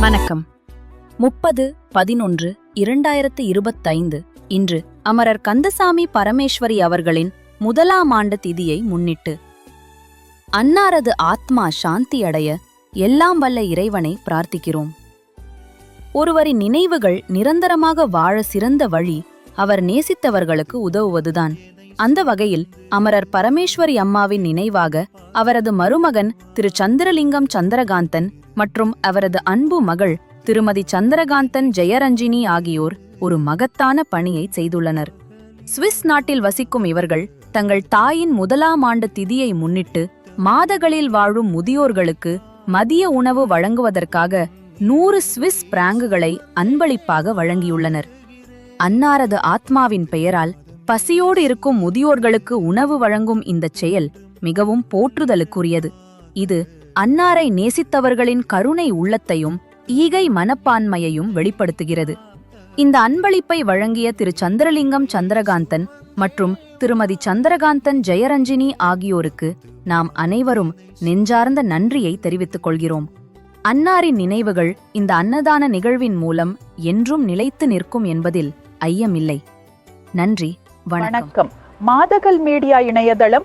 வணக்கம். முப்பது பதினொன்று இரண்டாயிரத்து இருபத்தைந்து இன்று அமரர் கந்தசாமி பரமேஸ்வரி அவர்களின் முதலாம் ஆண்டு திதியை முன்னிட்டு அன்னாரது ஆத்மா சாந்தி அடைய எல்லாம் வல்ல இறைவனை பிரார்த்திக்கிறோம். ஒருவரின் நினைவுகள் நிரந்தரமாக வாழ சிறந்த வழி அவர் நேசித்தவர்களுக்கு உதவுவதுதான். அந்த வகையில் அமரர் பரமேஸ்வரி அம்மாவின் நினைவாக அவரது மருமகன் திரு சந்திரலிங்கம் சந்திரகாந்தன் மற்றும் அவரது அன்பு மகள் திருமதி சந்திரகாந்தன் ஜெயரஞ்சினி ஆகியோர் ஒரு மகத்தான பணியை செய்துள்ளனர். சுவிஸ் நாட்டில் வசிக்கும் இவர்கள் தங்கள் தாயின் முதலாம் ஆண்டு திதியை முன்னிட்டு மாதகளில் வாழும் முதியோர்களுக்கு மதிய உணவு வழங்குவதற்காக நூறு சுவிஸ் பிராங்குகளை அன்பளிப்பாக வழங்கியுள்ளனர். அன்னாரது ஆத்மாவின் பெயரால் பசியோடு இருக்கும் முதியோர்களுக்கு உணவு வழங்கும் இந்தச் செயல் மிகவும் போற்றுதலுக்குரியது. இது அன்னாரை நேசித்தவர்களின் கருணை உள்ளத்தையும் ஈகை மனப்பான்மையையும் வெளிப்படுத்துகிறது. இந்த அன்பளிப்பை வழங்கிய திரு சந்திரலிங்கம் சந்திரகாந்தன் மற்றும் திருமதி சந்திரகாந்தன் ஜெயரஞ்சினி ஆகியோருக்கு நாம் அனைவரும் நெஞ்சார்ந்த நன்றியை தெரிவித்துக் கொள்கிறோம். அன்னாரின் நினைவுகள் இந்த அன்னதான நிகழ்வின் மூலம் என்றும் நிலைத்து நிற்கும் என்பதில் ஐயமில்லை. நன்றி வணக்கம். மாதகல் மீடியா இணையதளம்